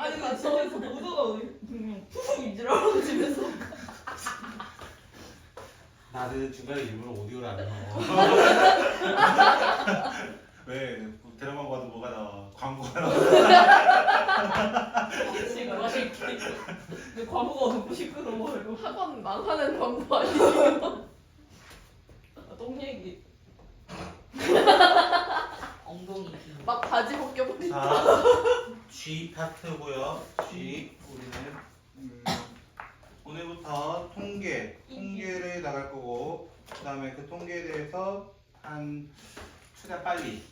아니 집에서 모두가 그냥 푸푸 이지라고 집에서 나는 중간에 일부러 오디오를 안 넣어. 왜 드라마 봐도 뭐가 나와? 광고가 나와. 지금 맛있게 근데 광고가 듣고 시끄러워요 학원 망하는 광고 아니에요? 아, 똥 얘기 엉덩이 비. 막 바지 벗겨버리. 자, G 파트고요. G 우리는 음, 오늘부터 통계, 통계를 나갈 거고 그다음에 그 통계에 대해서 한 최대한 빨리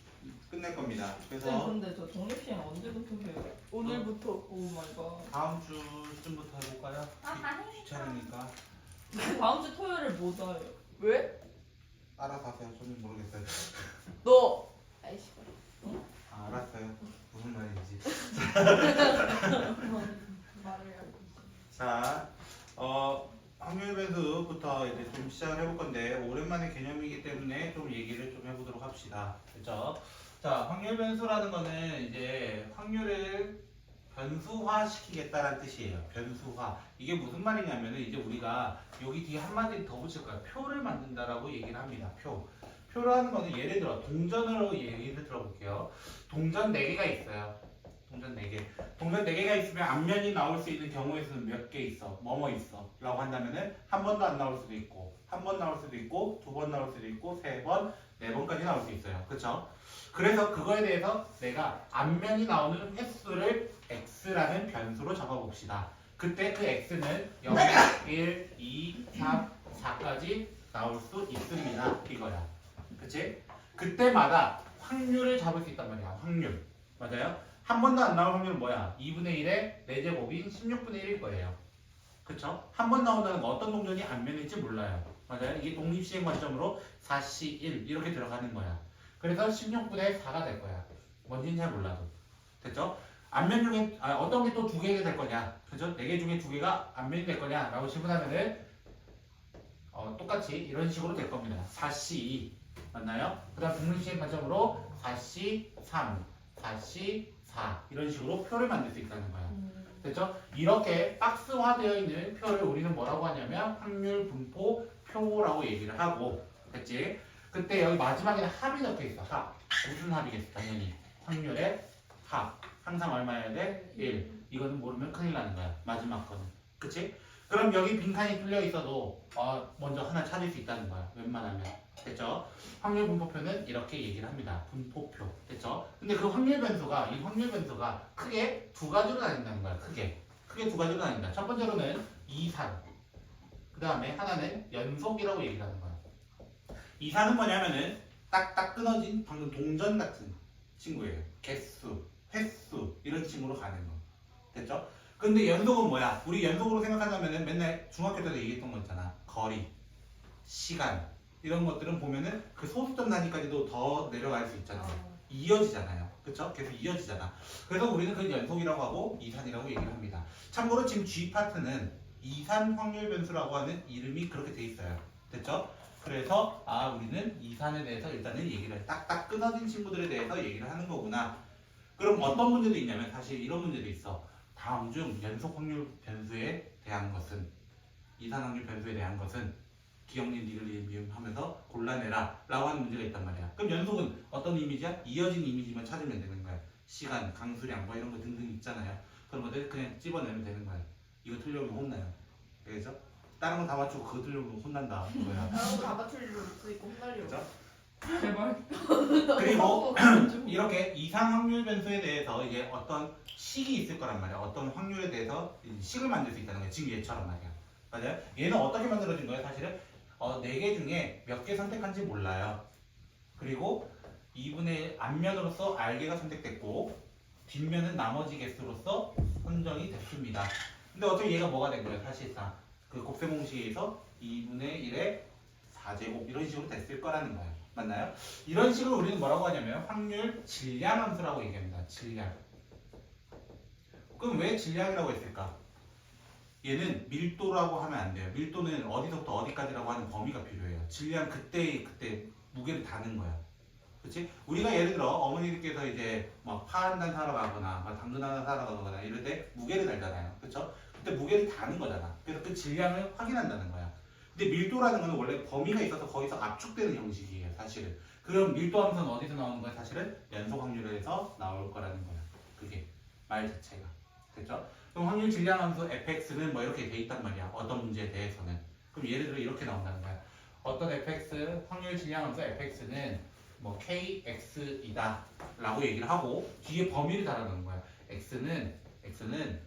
끝낼 겁니다. 네, 그래서 근데 저 독립시행 언제부터 해요? 오늘부터. 오 마이 갓 다음 주쯤부터 해볼까요? 귀- 귀찮으니까 다음 주 토요일에 못 와요 왜? 알아서 하세요. 저는 모르겠어요. 너. 아이씨. 아, 알았어요. 무슨 말인지. 말을 자, 어, 확률 변수부터 이제 좀 시작을 해볼 건데 오랜만에 개념이기 때문에 좀 얘기를 좀 해보도록 합시다. 그렇죠? 자, 확률 변수라는 거는 이제 확률을 변수화 시키겠다라는 뜻이에요. 변수화. 이게 무슨 말이냐면은 이제 우리가 여기 뒤에 한마디 더 붙일 거야. 표를 만든다라고 얘기를 합니다. 표. 표라는 거는 예를 들어 동전으로 예를 들어볼게요. 동전 4개가 있어요. 동전 4개. 동전 4개가 있으면 앞면이 나올 수 있는 경우의 수는 몇 개 있어? 뭐뭐 있어? 라고 한다면은 한 번도 안 나올 수도 있고 한 번 나올 수도 있고 두 번 나올 수도 있고 세 번, 네 번까지 나올 수 있어요. 그쵸? 그래서 그거에 대해서 내가 앞면이 나오는 횟수를 x라는 변수로 적어 봅시다. 그때 그 x는 0, 1, 2, 3, 4까지 나올 수 있습니다. 이거야. 그치? 그때마다 확률을 잡을 수 있단 말이야. 확률. 맞아요? 한 번도 안 나올 확률은 뭐야? 2분의 1의 4제곱인 16분의 1일 거예요. 그쵸? 한 번 나온다는 거 어떤 동전이 앞면일지 몰라요. 맞아요? 이게 독립시행 관점으로 4시 1 이렇게 들어가는 거야. 그래서 16분의 4가 될 거야. 뭔지는 잘 몰라도. 됐죠? 앞면 중에 아, 어떤 게 또 두 개가 될 거냐? 그죠? 네 개 중에 두 개가 앞면이 될 거냐? 라고 질문하면은 어, 똑같이 이런 식으로 될 겁니다. 4시 2 맞나요? 그 다음 독립시행 관점으로 4시 3, 4시 4 이런 식으로 표를 만들 수 있다는 거야. 됐죠? 이렇게 박스화되어 있는 표를 우리는 뭐라고 하냐면 확률 분포 표라고 얘기를 하고 됐지? 그때 여기 마지막에는 합이 적혀 있어. 합. 무슨 합이겠어? 당연히 확률의 합. 항상 얼마여야 돼? 1. 이거는 모르면 큰일 나는 거야. 마지막 거는. 그치? 그럼 여기 빈칸이 뚫려 있어도 어, 먼저 하나 찾을 수 있다는 거야. 웬만하면. 됐죠? 확률 분포표는 이렇게 얘기를 합니다. 분포표. 됐죠? 근데 그 확률 변수가, 이 확률 변수가 크게 두 가지로 나뉜다는 거야. 크게. 크게 두 가지로 나뉜다. 첫 번째로는 이산. 그 다음에 하나는 연속이라고 얘기를 하는 거야. 이산은 뭐냐면은 딱딱 끊어진 방금 동전 같은 친구예요. 개수, 횟수 이런 친구로 가는 거. 됐죠? 근데 연속은 뭐야? 우리 연속으로 생각하자면은 맨날 중학교 때도 얘기했던 거 있잖아. 거리, 시간 이런 것들은 보면은 그 소수점 단위까지도 더 내려갈 수 있잖아. 이어지잖아요. 그쵸? 계속 이어지잖아. 그래서 우리는 그 연속이라고 하고 이산이라고 얘기를 합니다. 참고로 지금 G 파트는 이산 확률 변수라고 하는 이름이 그렇게 돼 있어요. 됐죠? 그래서 아 우리는 이산에 대해서 일단은 얘기를 딱딱 끊어진 친구들에 대해서 얘기를 하는 거구나. 그럼 어떤 문제도 있냐면 사실 이런 문제도 있어. 다음 중 연속 확률 변수에 대한 것은 이산 확률 변수에 대한 것은 기억님, 니글님, 미음 하면서 골라내라 라고 하는 문제가 있단 말이야. 그럼 연속은 어떤 이미지야? 이어진 이미지만 찾으면 되는 거야. 시간, 강수량 뭐 이런 거 등등 있잖아요. 그런 것들 그냥 집어내면 되는 거야. 이거 틀려면 혼나요. 알겠죠? 다른 거 다 맞추고 그거 틀려면 혼난다. 이거야. 나도 다 맞출 일 없어 있고 혼날려. 그죠? 제발 그리고 이렇게 이상 확률 변수에 대해서 이제 어떤 식이 있을 거란 말이야. 어떤 확률에 대해서 이 식을 만들 수 있다는 거야. 지금 얘처럼 말이야. 맞아요? 얘는 어떻게 만들어진 거예요? 사실은 어, 4개 중에 몇 개 선택한지 몰라요. 그리고 2분의 앞면으로서 R개가 선택됐고 뒷면은 나머지 개수로서 선정이 됐습니다. 근데 어차피 얘가 뭐가 된 거예요? 사실상 그 곱셈 공식에서 2분의 1의 4제곱 이런 식으로 됐을 거라는 거예요. 맞나요? 이런 식으로 우리는 뭐라고 하냐면 확률 질량 함수라고 얘기합니다. 질량. 그럼 왜 질량이라고 했을까? 얘는 밀도라고 하면 안 돼요. 밀도는 어디서부터 어디까지라고 하는 범위가 필요해요. 질량 그때 그때 무게를 다는 거야. 그치? 우리가 예를 들어 어머니들께서 이제 막파 한 단 사러 가거나 막 당근 하나 사러 가거나 이럴 때 무게를 달잖아요. 그쵸? 그때 무게를 다는 거잖아. 그래서 그 질량을 확인한다는 거야. 근데 밀도라는 거는 원래 범위가 있어서 거기서 압축되는 형식이에요, 사실은. 그럼 밀도 함수는 어디서 나오는 거야? 사실은 연속 확률에서 나올 거라는 거야. 그게 말 자체가. 됐죠? 그럼 확률 질량 함수 fx는 뭐 이렇게 돼 있단 말이야. 어떤 문제에 대해서는. 그럼 예를 들어 이렇게 나온다는 거야. 어떤 fx 확률 질량 함수 fx는 뭐 kx이다 라고 얘기를 하고 뒤에 범위를 달아놓는 거야. x는 x는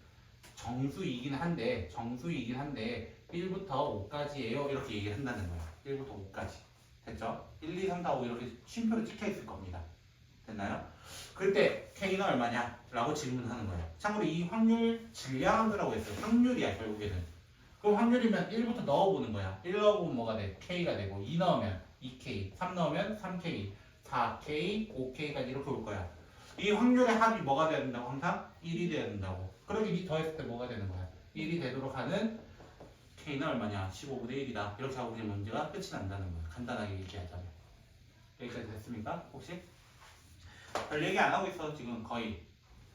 정수이긴 한데 정수이긴 한데 1부터 5까지예요. 이렇게 얘기를 한다는 거야. 1부터 5까지. 됐죠? 1, 2, 3, 4, 5 이렇게 쉼표로 찍혀 있을 겁니다. 됐나요? 그때 K는 얼마냐? 라고 질문하는 거예요. 참고로 이 확률 질량함수라고 했어요. 확률이야 결국에는. 그럼 확률이면 1부터 넣어보는 거야. 1 넣어보면 뭐가 돼? K가 되고 2 넣으면 2K, 3 넣으면 3K, 4K, 5K까지 이렇게 올 거야. 이 확률의 합이 뭐가 돼야 된다고? 항상 1이 돼야 된다고. 그러면 이 더했을 때 뭐가 되는 거야? 1이 되도록 하는 K는 얼마냐? 15분의 1이다. 이렇게 하고 그냥 문제가 끝이 난다는 거야. 간단하게 얘기하자면. 여기까지 됐습니까? 혹시? 별 얘기 안 하고 있어 지금 거의.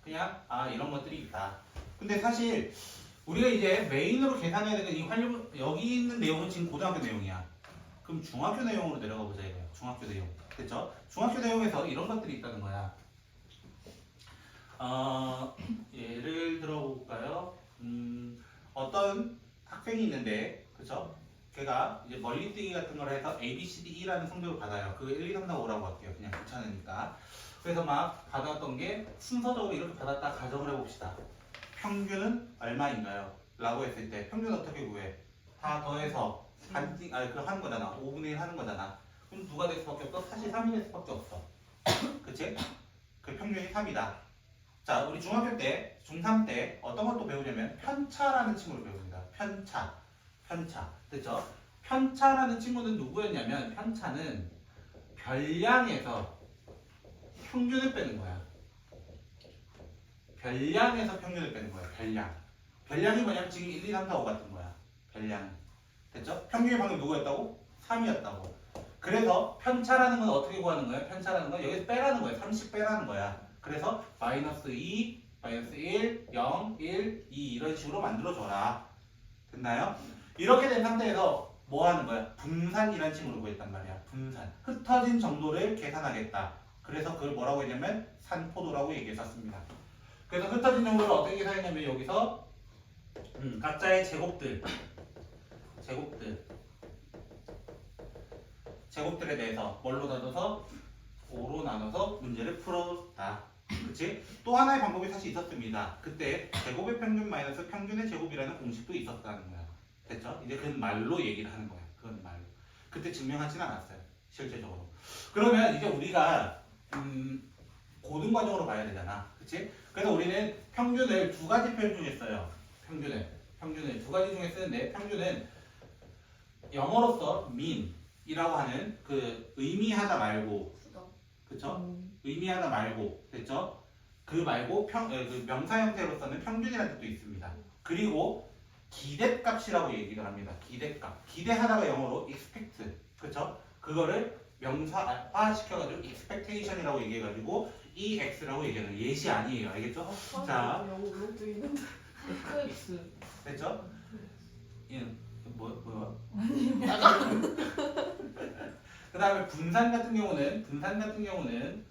그냥 아 이런 것들이 있다. 근데 사실 우리가 이제 메인으로 계산해야 되는 이 활용 여기 있는 내용은 지금 고등학교 내용이야. 그럼 중학교 내용으로 내려가 보자 이거야. 중학교 내용. 됐죠? 중학교 내용에서 이런 것들이 있다는 거야. 어, 예를 들어 볼까요? 음, 어떤 학생이 있는데, 그쵸? 걔가 이제 멀리뛰기 같은 걸 해서 A, B, C, D, E라는 성적을 받아요. 그 1, 2, 3, 4, 5라고 할게요. 그냥 귀찮으니까. 그래서 막 받았던 게 순서적으로 이렇게 받았다 가정을 해봅시다. 평균은 얼마인가요? 라고 했을 때 평균 어떻게 구해? 다 더해서 반띵, 아니 그 하는 거잖아. 5분의 1 하는 거잖아. 그럼 누가 될 수밖에 없어? 사실 3이 될 수밖에 없어. 그치? 그 평균이 3이다. 자, 우리 중학교 때, 중3 때 어떤 것도 배우냐면 편차라는 친구를 배웁니다. 편차. 편차. 됐죠? 편차라는 친구는 누구였냐면 편차는 별량에서 평균을 빼는 거야. 별량에서 평균을 빼는 거야. 별량. 별량이 뭐냐면 지금 1, 2, 3, 4, 5 같은 거야. 별량. 됐죠? 평균이 방금 누구였다고? 3이었다고. 그래서 편차라는 건 어떻게 구하는 거야? 편차라는 건 여기서 빼라는 거야. 30 빼라는 거야. 그래서 마이너스 2, 마이너스 1, 0, 1, 2 이런 식으로 만들어줘라. 됐나요? 이렇게 된 상태에서 뭐 하는 거야? 분산이라는 친구를 구했단 말이야. 분산. 흩어진 정도를 계산하겠다. 그래서 그걸 뭐라고 했냐면 산포도라고 얘기했었습니다. 그래서 흩어진 정도를 어떻게 계산했냐면 여기서 음, 각자의 제곱들 제곱들 제곱들에 대해서 뭘로 나눠서 5로 나눠서 문제를 풀었다. 그치? 또 하나의 방법이 사실 있었습니다. 그때 제곱의 평균 마이너스 평균의 제곱이라는 공식도 있었다는 거야. 됐죠? 이제 그건 말로 얘기를 하는 거야. 그건 말로. 그때 증명하진 않았어요. 실제적으로. 그러면 이제 우리가 음, 고등 과정으로 봐야 되잖아. 그치? 그래서 우리는 평균을 두 가지 표현 중에 써요. 평균을. 평균을 두 가지 중에 쓰는데 평균은 영어로서 mean이라고 하는 그 의미하다 말고 그쵸? 의미하다 말고 됐죠? 그 말고 평, 에, 그 명사 형태로서는 평균이라는 뜻도 있습니다. 그리고 기대값이라고 얘기를 합니다. 기대값. 기대하다가 영어로 expect. 그쵸? 그거를 명사화 시켜가지고 expectation이라고 얘기해가지고 ex라고 얘기하는. 예시 아니에요. 알겠죠? 자. 영어도 있는데. X. 됐죠? 예, 뭐, 뭐야? 그 다음에 분산 같은 경우는, 분산 같은 경우는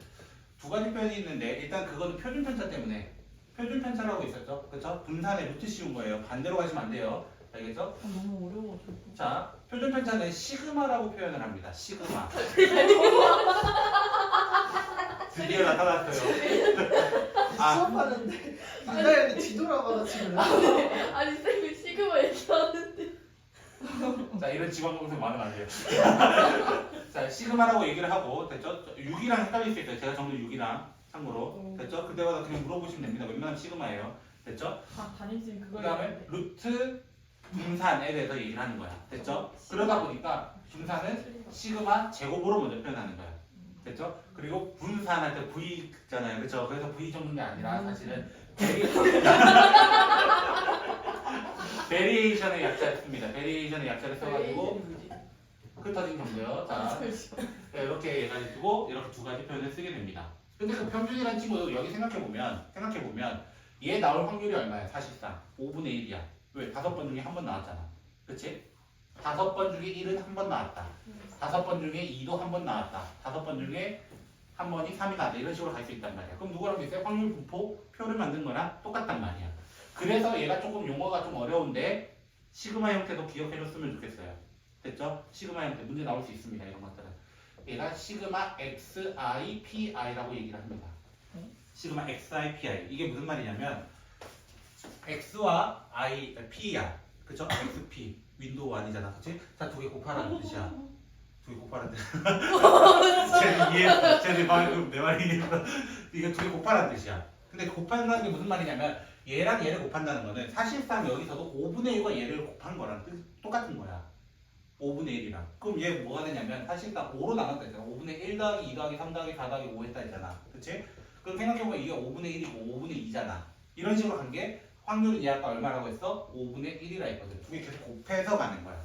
두 가지 표현이 있는데, 일단 그거는 표준 편차 때문에, 표준 편차라고 있었죠? 그쵸? 분산의 루트 씌운 거예요. 반대로 가시면 안 돼요. 알겠죠? 아, 너무 어려워가지고. 자, 표준 편차는 시그마라고 표현을 합니다. 시그마. 드디어 나타났어요. 아, 수업하는데 이다현이 뒤돌아봐라 지금 아니 쌤이 시그마 얘기하는데. 자, 이런 지방 검색 많으면 안 돼요. 자, 시그마라고 얘기를 하고, 됐죠? 6이랑 헷갈릴 수 있어요. 제가 정도 6이랑, 참고로. 됐죠? 그때마다 그냥 물어보시면 됩니다. 웬만하면 시그마예요. 됐죠? 아, 담임 쌤 그거 그 다음에 루트 분산에 대해서 얘기를 하는 거야. 됐죠? 그러다 보니까 분산은 시그마 제곱으로 먼저 표현하는 거야. 됐죠? 그리고 분산할 때 V 있잖아요. 그렇죠? 그래서 V 정도는 게 아니라 사실은 베리... 베리에이션의 약자를 씁니다. 베리에이션의 약자를 써가지고 흩어진 경도요. 자, 네, 이렇게 얘가 두고 이렇게 두 가지 표현을 쓰게 됩니다. 근데 그 평균이라는 친구도 여기 생각해보면, 생각해보면 얘 나올 확률이 얼마야, 사실상? 5분의 1이야. 왜? 다섯 번 중에 한 번 나왔잖아. 그치? 다섯 번 중에 1은 한 번 나왔다. 다섯 번 중에 2도 한 번 나왔다. 다섯 번 중에 한 번이 3이 나왔다. 이런 식으로 갈 수 있단 말이야. 그럼 누구랑 비슷해? 확률 분포 표를 만든 거랑 똑같단 말이야. 그래서 얘가 조금 용어가 좀 어려운데 시그마 형태도 기억해줬으면 좋겠어요. 됐죠? 시그마 형태 문제 나올 수 있습니다. 이런 것들은. 얘가 시그마 xi pi라고 얘기를 합니다. 시그마 xi pi 이게 무슨 말이냐면 x와 i p야. 그쵸? xp 윈도우 아니잖아. 그치? 자, 두개 곱하라는 뜻이야. 두 개 곱하라는 뜻이야. 쟤는 이해, 쟤는 방금 내 말이. 이게 두 개 곱하라는 뜻이야. 근데 곱한다는 게 무슨 말이냐면 얘랑 얘를 곱한다는 거는 사실상 여기서도 5분의 1과 얘를 곱한 거랑 뜻 똑같은 거야. 5분의 1이랑. 그럼 얘 뭐가 되냐면 사실상 5로 나눴다 했잖아. 5분의 1 더하기 2 더하기 3 더하기 4 더하기 5 했다 했잖아. 그치? 그럼 생각해보면 이게 5분의 1이고 5분의 2잖아. 이런 식으로 간 게 확률은 얘 아까 얼마라고 했어? 5분의 1이라 했거든. 두 개 계속 곱해서 가는 거야.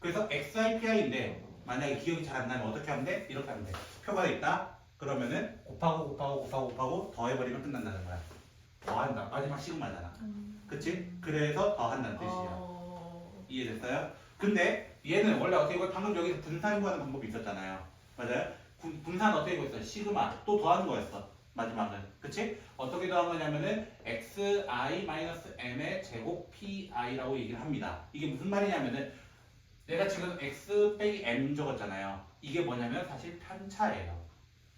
그래서 XIPI인데 만약에 기억이 잘 안 나면 어떻게 하면 돼? 이렇게 하면 돼. 표가 있다. 그러면은 곱하고 곱하고 곱하고 곱하고 더해버리면 끝난다는 거야. 더한다. 마지막 시그마잖아. 그치? 그래서 더한다는 뜻이야. 어... 이해됐어요? 근데 얘는 원래 어떻게 보면 방금 여기서 분산 구하는 방법이 있었잖아요. 맞아요? 분- 분산 어떻게 구했어? 시그마 또 더하는 거였어. 마지막은. 그치? 어떻게 더한 거냐면은 xi-m의 제곱 pi라고 얘기를 합니다. 이게 무슨 말이냐면은 내가 지금 x 빼기 m 적었잖아요. 이게 뭐냐면 사실 편차예요.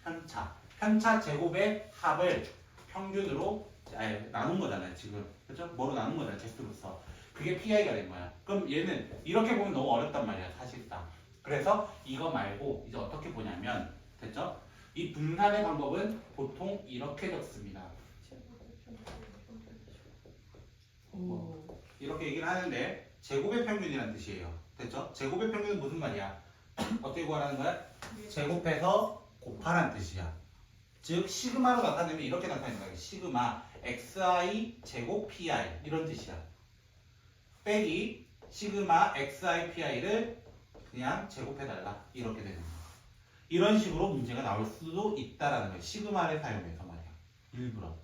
편차. 편차 제곱의 합을 평균으로 아니, 나눈 거잖아요. 지금. 그죠? 뭐로 나눈 거잖아요. 개수로서. 그게 PI가 된 거야. 그럼 얘는 이렇게 보면 너무 어렵단 말이야, 사실상. 그래서 이거 말고 이제 어떻게 보냐면, 됐죠? 이 분산의 방법은 보통 이렇게 적습니다. 오... 이렇게 얘기를 하는데, 제곱의 평균이라는 뜻이에요. 됐죠? 제곱의 평균은 무슨 말이야? 어떻게 구하라는 거야? 제곱해서 곱하라는 뜻이야. 즉, 시그마로 나타내면 이렇게 나타내는 거야. 시그마 xi 제곱 pi 이런 뜻이야. 빼기 시그마 xi pi를 그냥 제곱해달라 이렇게 되는 거야. 이런 식으로 문제가 나올 수도 있다라는 거야. 시그마를 사용해서 말이야. 일부러.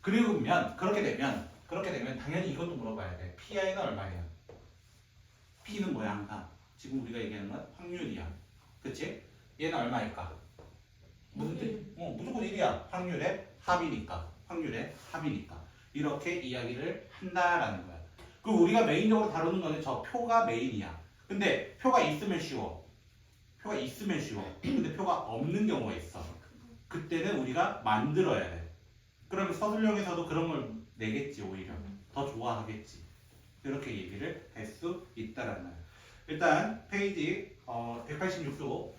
그리고면 그렇게 되면 그렇게 되면 당연히 이것도 물어봐야 돼. pi는 얼마예요? p는 뭐야 항상? 지금 우리가 얘기하는 건 확률이야. 그치? 얘는 얼마일까? 무슨 뜻? 어, 무조건 1이야. 확률의 합이니까. 확률의 합이니까. 이렇게 이야기를 한다라는 거야. 그리고 우리가 메인적으로 다루는 거는 저 표가 메인이야. 근데 표가 있으면 쉬워. 표가 있으면 쉬워. 근데 표가 없는 경우가 있어. 그때는 우리가 만들어야 돼. 그러면 서술형에서도 그런 걸 내겠지 오히려. 더 좋아하겠지. 이렇게 얘기를 할 수 있다라는 거야. 일단 페이지 어, 186쪽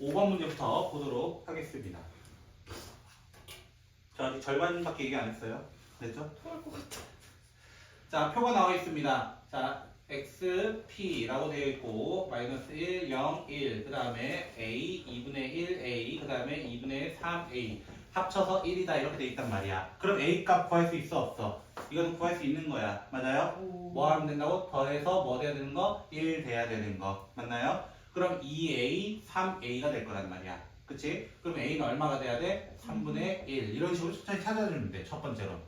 5번 문제부터 보도록 하겠습니다. 저 아직 절반밖에 얘기 안 했어요. 됐죠? 토할 것 같아 자, 표가 나와 있습니다. 자, x, p라고 되어 있고, 마이너스 1, 0, 1, 그 다음에 a, 2분의 1, a, 그 다음에 2분의 3, a. 합쳐서 1이다 이렇게 돼 있단 말이야. 그럼 a 값 구할 수 있어, 없어? 이거는 구할 수 있는 거야. 맞아요? 오... 뭐 하면 된다고? 더해서 뭐 돼야 되는 거? 1 돼야 되는 거. 맞나요? 그럼 2a, 3a가 될 거란 말이야. 그치? 그럼 a는 얼마가 돼야 돼? 3분의 1. 이런 식으로 천천히 찾아주면 돼. 첫 번째로.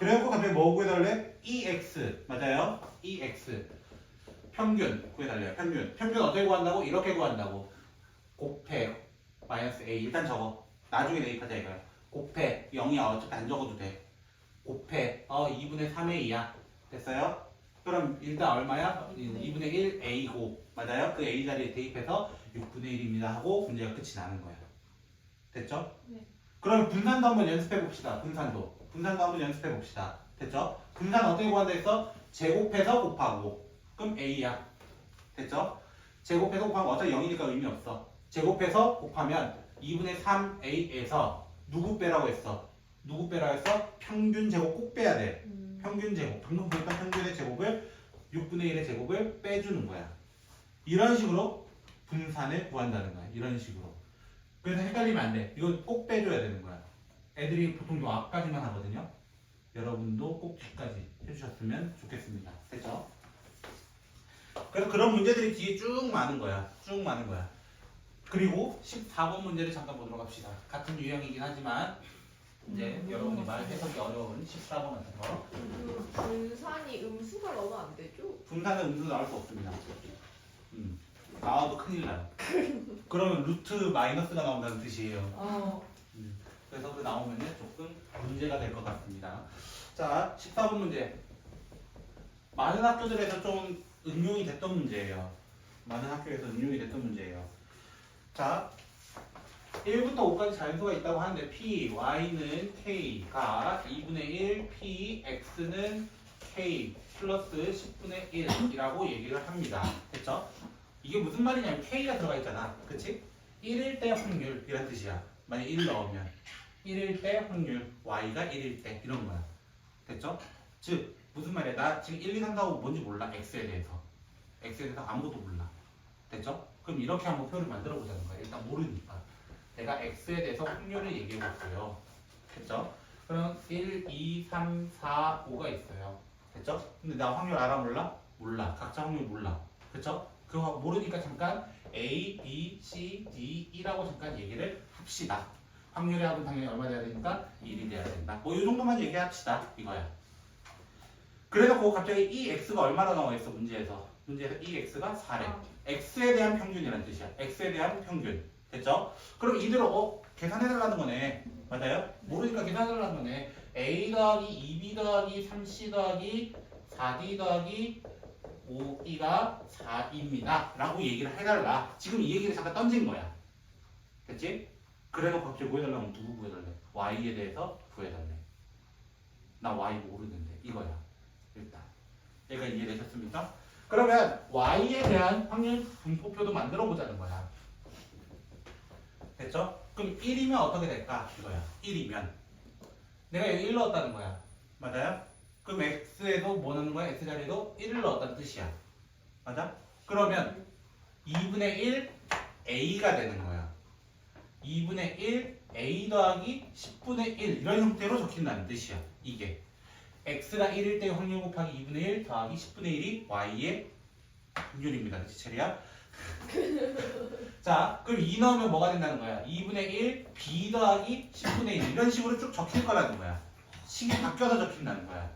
그래갖고 갑자기 뭐 구해달래? EX. 맞아요? EX. 평균 구해달래요. 평균. 평균 어떻게 구한다고? 이렇게 구한다고. 곱해. 마이너스 A. 일단 적어. 나중에 대입하자 이거야. 곱해. 0이야. 어차피 안 적어도 돼. 곱해. 어, 2분의 3의 2야. 됐어요? 그럼 일단 얼마야? 2분의 1 A고. 맞아요? 그 A 자리에 대입해서 6분의 1입니다 하고 문제가 끝이 나는 거야. 됐죠? 네. 그럼 분산도 한번 연습해 봅시다. 분산도. 분산도 한번 연습해 봅시다. 됐죠? 분산 어떻게 구한다 했어? 제곱해서 곱하고. 그럼 A야. 됐죠? 제곱해서 곱하면 어차피 0이니까 의미 없어. 제곱해서 곱하면 2분의 3A에서 누구 빼라고 했어? 누구 빼라고 했어? 평균 제곱 꼭 빼야 돼. 음... 평균 제곱, 방금 보였던 평균의 제곱을 6분의 1의 제곱을 빼주는 거야. 이런 식으로 분산을 구한다는 거야. 이런 식으로. 그래서 헷갈리면 안 돼. 이거 꼭 빼줘야 되는 거야. 애들이 보통 요 앞까지만 하거든요. 여러분도 꼭 뒤까지 해주셨으면 좋겠습니다. 됐죠? 그래서 그런 문제들이 뒤에 쭉 많은 거야. 쭉 많은 거야. 그리고 14번 문제를 잠깐 보도록 합시다. 같은 유형이긴 하지만 이제 음, 여러분이 음. 말 해석이 어려운 14번 같은 거. 그 분산이 음수가 넣으면 안 되죠? 분산은 음수 나올 수 없습니다. 음. 나와도 큰일 나요. 그러면 루트 마이너스가 나온다는 뜻이에요. 어. 그래서 그 나오면 조금 문제가 될 것 같습니다. 자, 14번 문제. 많은 학교들에서 좀 응용이 됐던 문제예요. 많은 학교에서 응용이 됐던 문제예요. 자, 1부터 5까지 자연수가 있다고 하는데 p, y는 k가 2분의 1, p, x는 k 플러스 10분의 1이라고 얘기를 합니다. 됐죠? 이게 무슨 말이냐면 k가 들어가 있잖아. 그치? 1일 때 확률이란 뜻이야. 만약 1 넣으면 1일 때 확률 y가 1일 때 이런 거야. 됐죠? 즉 무슨 말이야? 나 지금 1, 2, 3, 4, 5 뭔지 몰라. x에 대해서. x에 대해서 아무것도 몰라. 됐죠? 그럼 이렇게 한번 표를 만들어 보자는 거야. 일단 모르니까. 내가 x에 대해서 확률을 얘기해 볼게요. 됐죠? 그럼 1, 2, 3, 4, 5가 있어요. 됐죠? 근데 나 확률 알아 몰라? 몰라. 각자 확률 몰라. 그쵸? 그거 모르니까 잠깐 A, B, C, D, E라고 잠깐 얘기를 합시다. 확률의 합은 당연히 얼마 돼야 되니까 1이 돼야 된다. 뭐 이 정도만 얘기합시다. 이거야. 그래놓고 갑자기 이 x가 얼마나 나와 있어 문제에서. 문제에서 이 x가 4래. 아. x에 대한 평균이라는 뜻이야. x에 대한 평균. 됐죠? 그럼 이대로 어 계산해달라는 거네. 맞아요? 모르니까 계산해달라는 거네. a 더하기 2b 더하기 3c 더하기 4d 더하기 5e가 4입니다. 라고 얘기를 해달라. 지금 이 얘기를 잠깐 던진 거야. 됐지? 그래놓고 갑자기 구해달라면 누구 구해달래? y에 대해서 구해달래. 나 y 모르는데 이거야. 일단 얘가 이해되셨습니까? 그러면 y에 대한 확률 분포표도 만들어 보자는 거야. 됐죠? 그럼 1이면 어떻게 될까? 이거야. 1이면 내가 여기 1 넣었다는 거야. 맞아요? 그럼 x에도 뭐 넣는 거야? x 자리에도 1을 넣었다는 뜻이야. 맞아? 그러면 2분의 1 a가 되는 거야. 2분의 1 a 더하기 10분의 1 이런 형태로 적힌다는 뜻이야. 이게 x가 1일 때 확률 곱하기 2분의 1 더하기 10분의 1이 y의 확률입니다. 그치 체리야? 자, 그럼 2 넣으면 뭐가 된다는 거야? 2분의 1 b 더하기 10분의 1 이런 식으로 쭉 적힐 거라는 거야. 식이 바뀌어서 적힌다는 거야.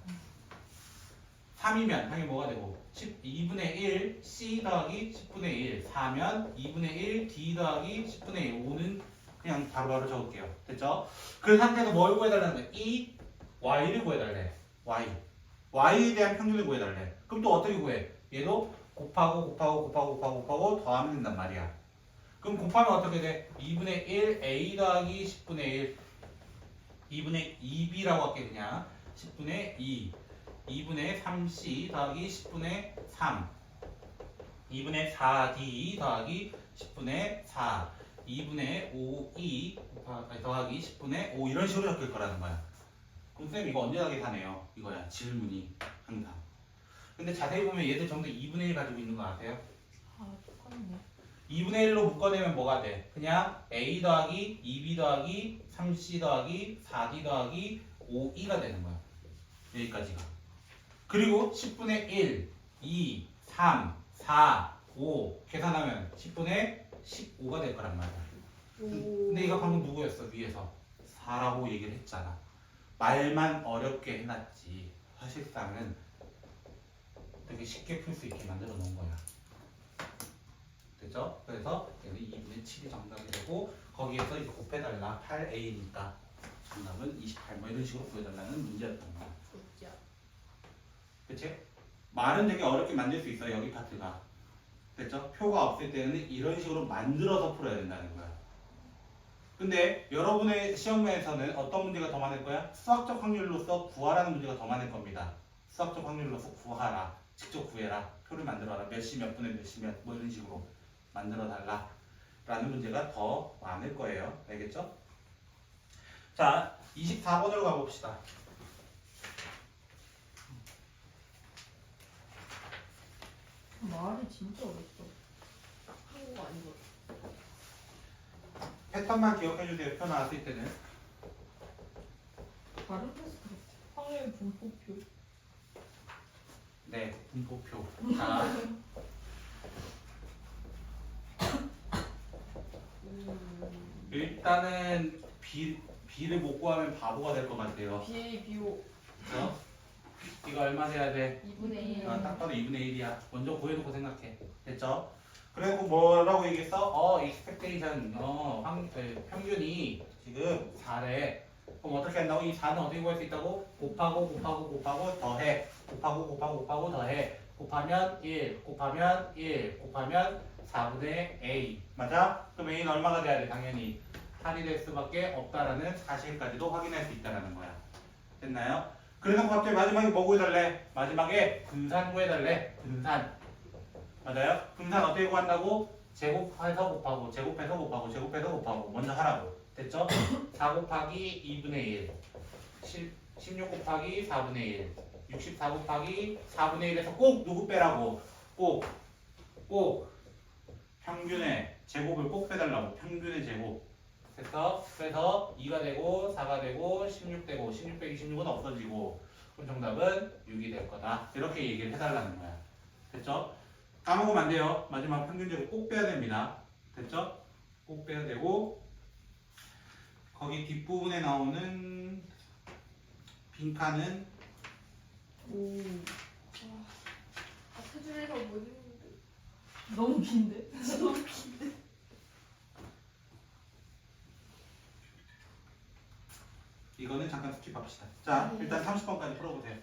3이면 당연히 뭐가 되고 10, 2분의 1 c 더하기 10분의 1 4면 2분의 1 d 더하기 10분의 1 5는 그냥 바로바로 적을게요. 됐죠? 그 상태에서 뭘 구해달라는 거야? 이 y를 구해달래. y. y에 대한 평균을 구해달래. 그럼 또 어떻게 구해? 얘도 곱하고 곱하고 곱하고 곱하고 곱하고 더하면 된단 말이야. 그럼 곱하면 어떻게 돼? 2분의 1 a 더하기 10분의 1 2분의 2b라고 할게 그냥. 10분의 2 2분의 3c 더하기 10분의 3 2분의 4d 더하기 10분의 4 2분의 5e 더하기 10분의 5 이런 식으로 적힐 거라는 거야. 그럼 쌤 이거 언제 다 계산해요? 이거야. 질문이 항상. 근데 자세히 보면 얘들 전부 2분의 1 가지고 있는 거 아세요? 아 똑같네. 2분의 1로 묶어내면 뭐가 돼? 그냥 a 더하기 2b 더하기 3c 더하기 4d 더하기 5e가 되는 거야. 여기까지가. 그리고 10분의 1, 2, 3, 4, 5 계산하면 10분의 15가 될 거란 말이야. 오. 근데 이거 방금 누구였어? 위에서 4라고 얘기를 했잖아. 말만 어렵게 해놨지. 사실상은 되게 쉽게 풀 수 있게 만들어 놓은 거야. 그래서 여기 2분의 7이 정답이 되고 거기에서 이제 곱해달라 8a니까 정답은 28 뭐 이런 식으로 구해달라는 문제였던 거야. 그치? 말은 되게 어렵게 만들 수 있어 여기 파트가. 됐죠? 표가 없을 때는 이런 식으로 만들어서 풀어야 된다는 거야. 근데 여러분의 시험에서는 어떤 문제가 더 많을 거야? 수학적 확률로서 구하라는 문제가 더 많을 겁니다. 수학적 확률로서 구하라. 직접 구해라. 표를 만들어라. 몇 시 몇 분에 몇 시 몇 뭐 이런 식으로 만들어 달라. 라는 문제가 더 많을 거예요. 알겠죠? 자, 24번으로 가봅시다. 말이 진짜 어렵어. 한국어 아니고. 패턴만 기억해 주세요. 표 나왔을 때는. 다른 테스트 같아. 확률 분포표. 네, 분포표. 자, 일단은 B, B를 못 구하면 바보가 될 것 같아요. B, 비오 그죠? 이거 얼마 돼야 돼? 2분의 1. 아, 딱 봐도 2분의 1이야. 먼저 구해놓고 생각해. 됐죠? 그리고 뭐라고 얘기했어? 어, expectation. 어, 황, 에, 평균이 지금 4래. 그럼 어떻게 한다고? 이 4는 어떻게 구할 수 있다고? 곱하고 곱하고 곱하고 더해. 곱하고 곱하고 곱하고 더해. 곱하면 1, 곱하면 1, 곱하면 4분의 A. 맞아? 그럼 A는 얼마가 돼야 돼? 당연히. 8이 될 수밖에 없다라는 사실까지도 확인할 수 있다는 거야. 됐나요? 그래서 갑자기 마지막에 뭐 구해달래? 마지막에 분산 구해달래. 분산. 맞아요? 분산 어떻게 구한다고? 제곱해서 곱하고, 제곱해서 곱하고, 제곱해서 곱하고. 먼저 하라고. 됐죠? 4 곱하기 2분의 1. 16 곱하기 4분의 1. 64 곱하기 4분의 1에서 꼭 누구 빼라고? 꼭, 꼭 평균의 제곱을 꼭 빼달라고. 평균의 제곱. 됐어? 그래서 2가 되고 4가 되고 16 되고 16 빼기 16은 없어지고 그럼 정답은 6이 될 거다. 이렇게 얘기를 해달라는 거야. 됐죠? 까먹으면 안 돼요. 마지막 평균 제곱 꼭 빼야 됩니다. 됐죠? 꼭 빼야 되고 거기 뒷부분에 나오는 빈칸은 오. 아, 세준이가 못 읽는 데. 너무 긴데? 이거는 잠깐 스킵합시다. 자, 일단 30번까지 풀어보세요.